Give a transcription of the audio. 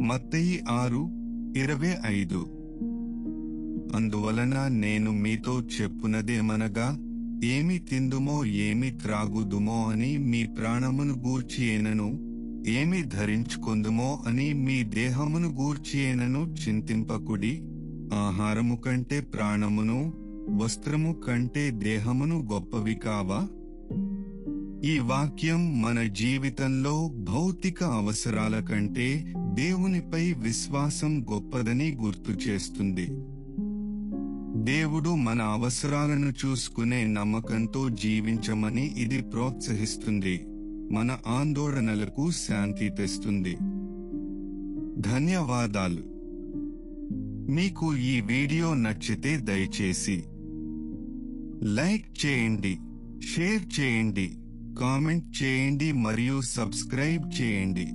మత్తయి ఆరు ఇరవై ఐదు. అందువలన నేను మీతో చెప్పునదేమనగా ఏమి తిందుమో ఏమి త్రాగుదుమో అని మీ ప్రాణమును గూర్చియేనను ఏమి ధరించుకుందుమో అని మీ దేహమును గూర్చియేనను చింతింపకుడి ఆహారము కంటే ప్రాణమును వస్త్రము కంటే దేహమును గొప్పవి కావా? ఈ వాక్యం మన జీవితంలో భౌతిక అవసరాల కంటే దేవునిపై విశ్వాసం గొప్పదని గుర్తు చేస్తుంది. దేవుడు మన అవసరాలను చూసుకునే నమ్మకంతో జీవించమని ఇది ప్రోత్సహిస్తుంది. మన ఆందోళనలకు శాంతి తెస్తుంది. ధన్యవాదాలు. మీకు ఈ వీడియో నచ్చితే దయచేసి లైక్ చేయండి షేర్ చేయండి. కామెంట్ చేయండి మరియు సబ్స్క్రైబ్ చేయండి.